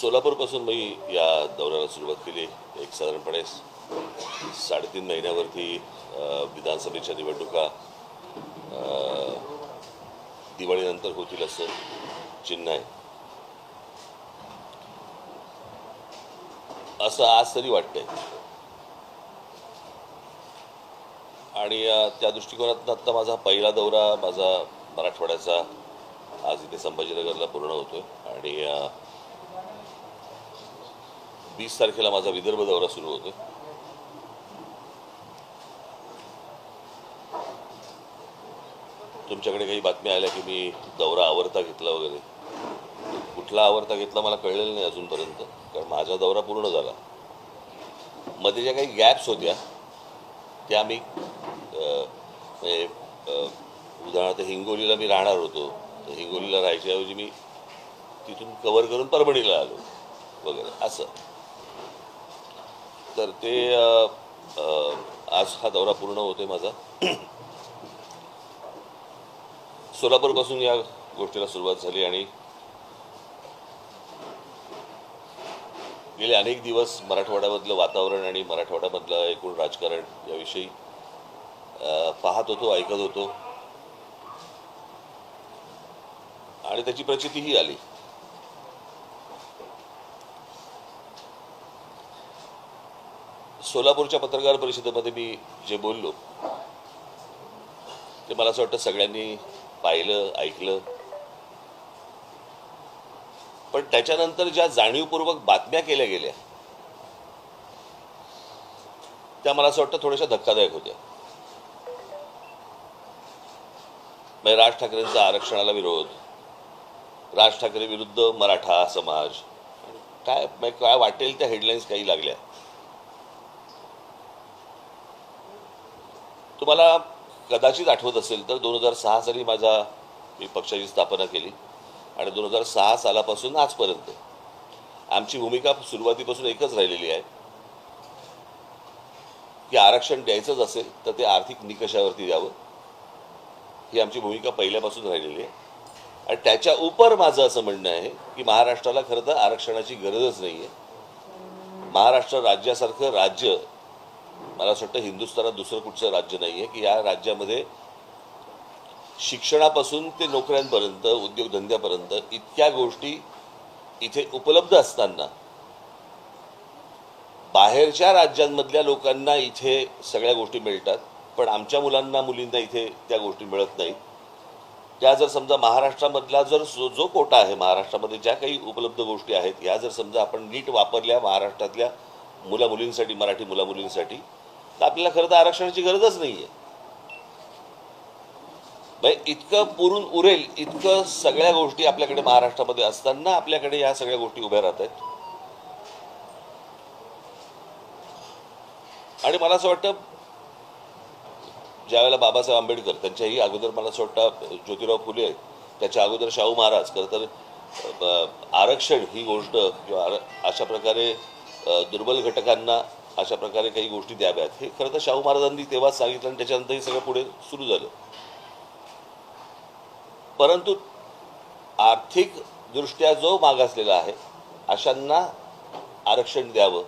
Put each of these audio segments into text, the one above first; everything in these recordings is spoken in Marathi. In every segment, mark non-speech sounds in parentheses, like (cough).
सोलापूरपासून मी या दौऱ्याला सुरुवात केली. एक साधारणपणे साडेतीन महिन्यावरती विधानसभेच्या निवडणुका दिवाळीनंतर होतील असं चिन्ह आहे. असं आज तरी वाटतंय. आणि त्या दृष्टिकोनातून आत्ता माझा पहिला दौरा माझा मराठवाड्याचा आज इथे संभाजीनगरला पूर्ण होतोय. आणि वीस तारखेला माझा विदर्भ दौरा सुरू होतो तुमच्याकडे काही बातम्या आल्या की मी दौरा आवरता घेतला वगैरे? कुठला आवरता घेतला मला कळलेलं नाही अजूनपर्यंत कारण माझा दौरा पूर्ण झाला. मध्ये ज्या काही गॅप्स होत्या त्या मी म्हणजे उदाहरणार्थ हिंगोलीला मी राहणार होतो तर हिंगोलीला राहायच्याऐवजी मी तिथून कवर करून परभणीला आलो वगैरे असं. तर ते आज हा दौरा पूर्ण होतोय माझा. (clears throat) सोलापूरपासून या गोष्टीला सुरुवात झाली आणि गेले अनेक दिवस मराठवाड्यामधलं वातावरण आणि मराठवाड्यामधलं एकूण राजकारण याविषयी पाहत होतो ऐकत होतो. आणि त्याची प्रचितीही आली. सोलापूरच्या पत्रकार परिषदेमध्ये मी जे बोललो ते मला असं वाटतं सगळ्यांनी पाहिलं ऐकलं. पण त्याच्यानंतर ज्या जाणीवपूर्वक बातम्या केल्या गेल्या त्या मला असं वाटतं थोड्याशा धक्कादायक होत्या. म्हणजे राज ठाकरेंचा आरक्षणाला विरोध राज ठाकरे विरुद्ध मराठा समाज काय काय वाटेल त्या हेडलाईन्स काही लागल्या. तुम्हाला कदाचित आठवत असेल तर दोन हजार सहा साली माझा मी पक्षाची स्थापना केली आणि दोन हजार सहा सालापासून आजपर्यंत आमची भूमिका सुरुवातीपासून एकच राहिलेली आहे. की आरक्षण द्यायचंच असेल तर ते आर्थिक निकषावरती द्यावं. ही आमची भूमिका पहिल्यापासून राहिलेली आहे. आणि त्याच्या उपर माझं असं म्हणणं आहे की महाराष्ट्राला खरं तर आरक्षणाची गरजच नाही आहे महाराष्ट्र राज्यासारखं राज्य मला असं वाटतं हिंदुस्थानात दुसरं कुठचं राज्य नाही आहे की या राज्यामध्ये शिक्षणापासून ते नोकऱ्यांपर्यंत उद्योगधंद्यापर्यंत इतक्या गोष्टी इथे उपलब्ध असताना बाहेरच्या राज्यांमधल्या लोकांना इथे सगळ्या गोष्टी मिळतात पण आमच्या मुलांना मुलींना इथे त्या गोष्टी मिळत नाहीत. त्या जर समजा महाराष्ट्रामधला जर जो जो कोटा आहे महाराष्ट्रामध्ये ज्या काही उपलब्ध गोष्टी आहेत या जर समजा आपण नीट वापरल्या महाराष्ट्रातल्या मुला मुलींसाठी मराठी मुला मुलींसाठी तर आपल्याला खरं तर आरक्षणाची गरजच नाही आहे इतकं पुरून उरेल इतकं सगळ्या गोष्टी आपल्याकडे महाराष्ट्रामध्ये असताना आपल्याकडे या सगळ्या गोष्टी उभ्या राहत आहेत. आणि मला असं वाटतं ज्यावेळेला बाबासाहेब आंबेडकर त्यांच्याही अगोदर मला असं वाटतं ज्योतिराव फुले आहेत त्याच्या अगोदर शाहू महाराज खरं तर आरक्षण ही गोष्ट किंवा अशा प्रकारे दुर्बल घटकांना अशा प्रकारे काही गोष्टी द्याव्यात हे खरं तर शाहू महाराजांनी तेव्हाच सांगितलं आणि त्याच्यानंतर हे सगळं पुढे सुरू झालं. परंतु आर्थिक दृष्ट्या जो मागासलेला आहे अशांना आरक्षण द्यावं.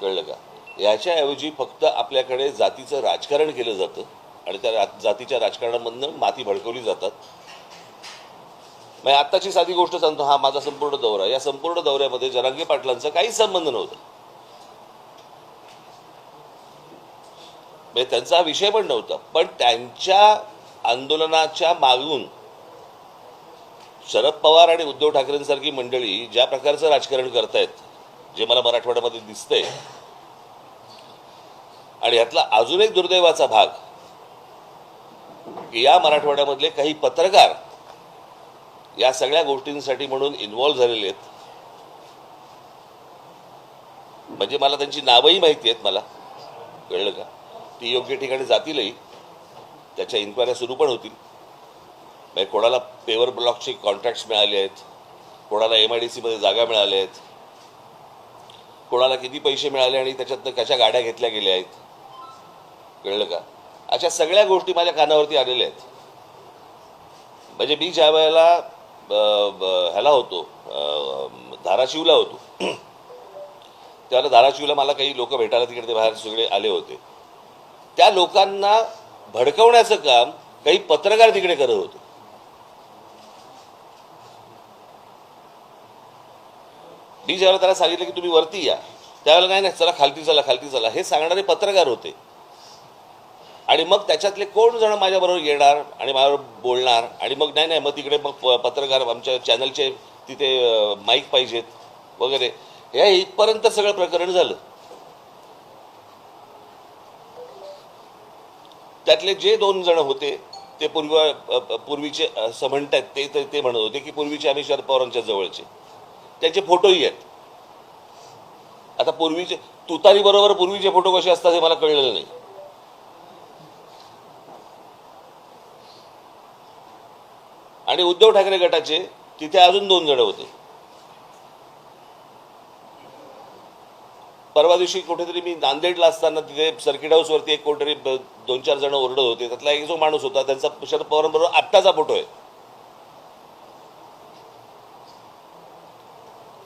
कळलं का? याच्याऐवजी फक्त आपल्याकडे जातीचं राजकारण केलं जातं आणि त्या जातीच्या राजकारणामधनं माती भडकवली जातात. म्हणजे आत्ताची साधी गोष्ट सांगतो. हा माझा संपूर्ण दौरा. या संपूर्ण दौऱ्यामध्ये जरांगे पाटलांचा काहीच संबंध नव्हता. म्हणजे त्यांचा हा विषय पण नव्हता. पण त्यांच्या आंदोलनाच्या मागून शरद पवार आणि उद्धव ठाकरेंसारखी मंडळी ज्या प्रकारचं राजकारण करतायत जे मला मराठवाड्यामध्ये दिसतंय आणि यातला अजून एक दुर्दैवाचा भाग की या मराठवाड्यामधले काही पत्रकार या सगळ्या गोष्टींसाठी म्हणून इन्व्हॉल्व्ह झालेले आहेत. म्हणजे मला त्यांची नावंही माहिती आहेत मला. कळलं का? ती योग्य ठिकाणी जातीलही. त्याच्या इन्क्वायऱ्या सुरू पण होतील. म्हणजे कोणाला पेवर ब्लॉकचे कॉन्ट्रॅक्ट्स मिळाले आहेत कोणाला एम आय डी सीमध्ये जागा मिळाल्या आहेत कोणाला किती पैसे मिळाले आणि त्याच्यातनं कशा गाड्या घेतल्या गेल्या आहेत. कळलं का? अशा सगळ्या गोष्टी माझ्या कानावरती आलेल्या आहेत. म्हणजे मी ज्या वेळेला ह्याला होतो धाराशिवला होतो (clears throat) त्यावेळेला धाराशिवला मला काही लोक भेटायला तिकडे ते बाहेर सगळे आले होते. त्या लोकांना भडकवण्याचं काम काही पत्रकार तिकडे करत होते. मी ज्यावेळेला त्याला सांगितलं की तुम्ही वरती या. त्यावेळेला नाही नाही चला खालती चला खालती चला. हे सांगणारे पत्रकार होते. आणि मग त्याच्यातले कोण जण माझ्याबरोबर येणार आणि माझ्याबरोबर बोलणार आणि मग नाही नाही मग तिकडे मग प- पत्रकार आमच्या चॅनलचे तिथे माईक पाहिजेत वगैरे. हे इथपर्यंत सगळं प्रकरण झालं. त्यातले जे दोन जण होते ते पूर्व पूर्वीचे असं म्हणतात ते तर ते म्हणत होते की पूर्वीचे आम्ही शरद पवारांच्या जवळचे. त्यांचे फोटोही आहेत. आता पूर्वीचे तुतारी बरोबर पूर्वीचे फोटो कसे असतात हे मला कळलेलं नाही. आणि उद्धव ठाकरे गटाचे तिथे अजून दोन जण होते. परवा दिवशी कुठेतरी मी नांदेडला असताना तिथे सर्किट हाऊसवरती एक कोणतरी दोन चार जण ओरडत होते. त्यातला एक जो माणूस होता त्यांचा शरद पवारांबरोबर आत्ताचा फोटो आहे.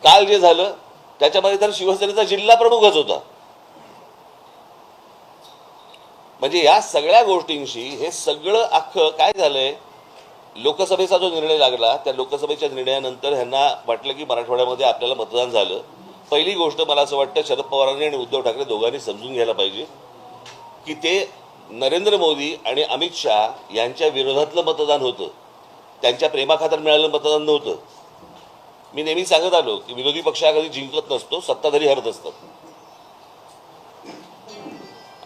काल जे झालं त्याच्यामध्ये तर शिवसेनेचा जिल्हा प्रमुखच होता. म्हणजे या सगळ्या गोष्टींशी हे सगळं अख्खं काय झालंय? लोकसभेचा जो निर्णय लागला त्या लोकसभेच्या निर्णयानंतर ह्यांना वाटलं की मराठवाड्यामध्ये आपल्याला मतदान झालं. पहिली गोष्ट मला असं वाटतं शरद पवारांनी आणि उद्धव ठाकरे दोघांनी समजून घ्यायला पाहिजे की ते नरेंद्र मोदी आणि अमित शहा यांच्या विरोधातलं मतदान होतं. त्यांच्या प्रेमाखातर मिळालेलं मतदान नव्हतं. मी नेहमी सांगत आलो की विरोधी पक्ष कधी जिंकत नसतो सत्ताधारी हरत असतात.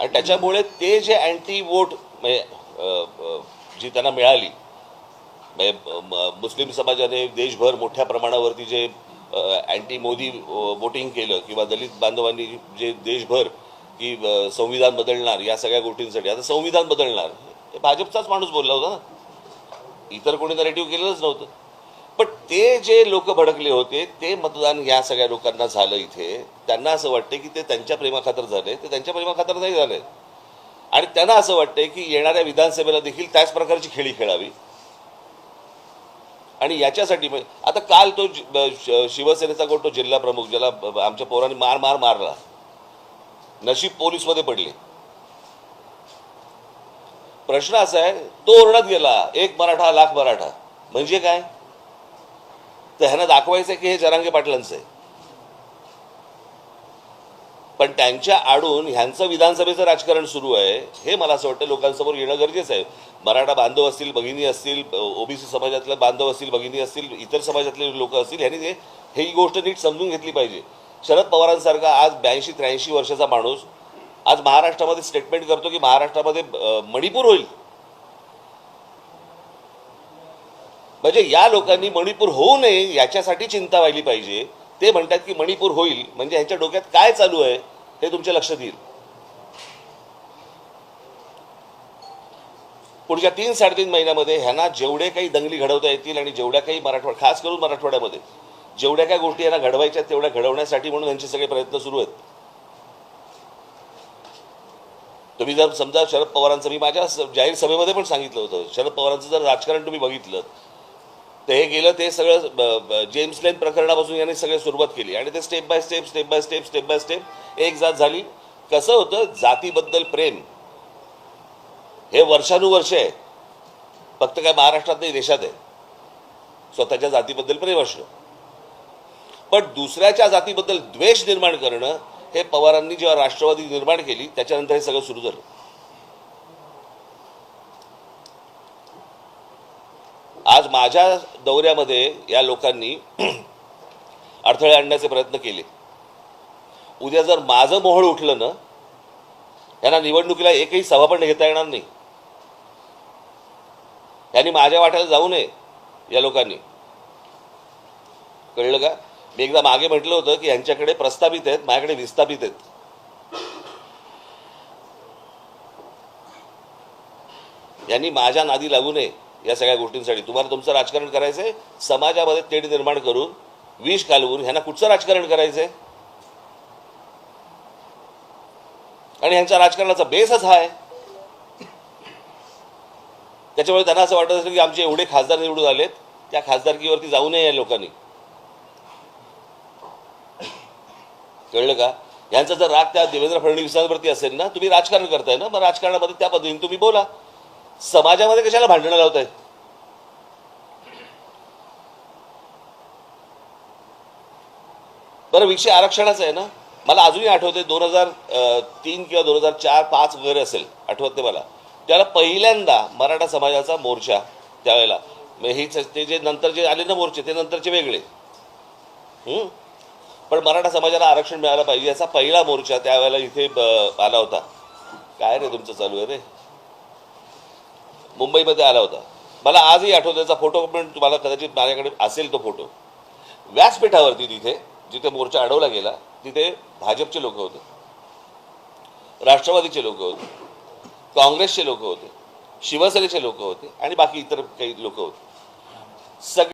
आणि त्याच्यामुळे ते जे अँटी वोट म्हणजे जी त्यांना मिळाली म्हणजे मुस्लिम समाजाने देशभर मोठ्या प्रमाणावरती जे अँटी मोदी वोटिंग केलं किंवा दलित बांधवांनी जे देशभर की संविधान बदलणार या सगळ्या गोष्टींसाठी. आता संविधान बदलणार. हे भाजपचाच माणूस बोलला होता ना. इतर कोणी नरेटिव्ह केलेलंच नव्हतं. पण ते जे लोक भडकले होते ते मतदान या सगळ्या लोकांना झालं इथे. त्यांना असं वाटतं की ते त्यांच्या प्रेमाखातर झाले. ते त्यांच्या प्रेमाखातर नाही झाले. आणि त्यांना असं वाटतंय की येणाऱ्या विधानसभेला देखील त्याच प्रकारची खेळी खेळावी. आणि याच्यासाठी म्हणजे आता काल तो शिवसेनेचा कोण तो जिल्हा प्रमुख ज्याला आमच्या पोरांनी मार मार मारला. नशीब पोलीसमध्ये पडले. प्रश्न असा आहे तो ओरडत गेला एक मराठा लाख मराठा. म्हणजे काय? तर ह्यांना दाखवायचं की हे जरांगे पाटलांचं आहे. पण त्यांच्या आडून ह्यांचं विधानसभेचं राजकारण सुरू आहे हे मला असं वाटतं लोकांसमोर येणं गरजेचं आहे. मराठा बांधव असतील भगिनी असतील ओबीसी समाजातले बांधव असतील भगिनी असतील इतर समाजातले लोक असतील ह्यांनी ते हे ही गोष्ट नीट समजून घेतली पाहिजे. शरद पवारांसारखा आज ब्याऐंशी त्र्याऐंशी वर्षाचा माणूस आज महाराष्ट्रामध्ये स्टेटमेंट करतो की महाराष्ट्रामध्ये मणिपूर होईल. म्हणजे या लोकांनी मणिपूर होऊ नये याच्यासाठी चिंता व्हायली पाहिजे. ते म्हणतात की मणिपूर होईल म्हणजे ह्यांच्या डोक्यात काय चालू आहे हे तुमच्या लक्षात येईल. पुढच्या तीन साडेतीन महिन्यामध्ये ह्यांना जेवढे काही दंगली घडवता येतील आणि जेवढ्या काही मराठवाडा खास करून मराठवाड्यामध्ये जेवढ्या काही गोष्टी यांना घडवायच्या तेवढ्या घडवण्यासाठी म्हणून यांचे सगळे प्रयत्न सुरू आहेत. तुम्ही जर समजा शरद पवारांचं मी माझ्या जाहीर सभेमध्ये पण सांगितलं होतं शरद पवारांचं जर राजकारण तुम्ही बघितलं तर हे गेलं ते सगळं ब- जेम्स लेन प्रकरणापासून यांनी सगळी सुरुवात केली. आणि ते step by step step by step step by step एक जात झाली. कसं होतं? जातीबद्दल प्रेम. हे वर्षानुवर्ष आहे. फक्त काय महाराष्ट्रात नाही देशात आहे. स्वतःच्या जातीबद्दल प्रेम असणं. पण दुसऱ्याच्या जातीबद्दल द्वेष निर्माण करणं हे पवारांनी जेव्हा राष्ट्रवादी निर्माण केली त्याच्यानंतर हे सगळं सुरू झालं. आज माझ्या दौऱ्यामध्ये या लोकांनी (clears throat) अडथळे आणण्याचे प्रयत्न केले. उद्या जर माझं मोहळ उठलं ना यांना निवडणुकीला एकही सभा पण घेता येणार नाही. यांनी माझ्या वाट्याला जाऊ नये या लोकांनी. कळलं का? मी एकदा मागे म्हटलं होतं की यांच्याकडे प्रस्थापित आहेत माझ्याकडे विस्थापित आहेत. यांनी माझ्या नादी लागू नये. या सगळ्या गोष्टींसाठी. तुम्हाला तुमचं राजकारण करायचंय समाजामध्ये तेढ निर्माण करून विष घालवून ह्यांना कुठचं राजकारण करायचंय? आणि ह्यांच्या राजकारणाचा बेसच हा आहे. त्याच्यामुळे त्यांना असं वाटत असेल की आमचे एवढे खासदार निवडून आलेत त्या खासदारकीवरती जाऊ नये या लोकांनी. कळलं का? यांचा जर राग त्या देवेंद्र फडणवीसांवरती असेल ना तुम्ही राजकारण करताय ना मग राजकारणामध्ये त्या पद्धतीने तुम्ही बोला. समाजामध्ये कशाला भांडणं लावताय बरं विषय आरक्षणाचा आहे ना? मला अजूनही आठवते दोन हजार तीन किंवा दोन हजार चार पाच वगैरे असेल आठवत नाही मला. त्याला पहिल्यांदा मराठा समाजाचा मोर्चा त्यावेळेला. हे ते जे नंतर जे आले ना मोर्चे ते नंतरचे वेगळे. पण मराठा समाजाला आरक्षण मिळालं पाहिजे याचा पहिला मोर्चा त्यावेळेला इथे आला होता. काय रे तुमचं चालू आहे रे? मुंबईमध्ये आला होता. मला आजही आठवतो त्याचा फोटो पण तुम्हाला कदाचित माझ्याकडे असेल तो फोटो व्यासपीठावरती तिथे जिथे मोर्चा अडवला गेला तिथे भाजपचे लोक होते. राष्ट्रवादीचे लोक होते. काँग्रेसचे लोक होते. शिवसेनेचे लोक होते. आणि बाकी इतर काही लोक होते. सगळे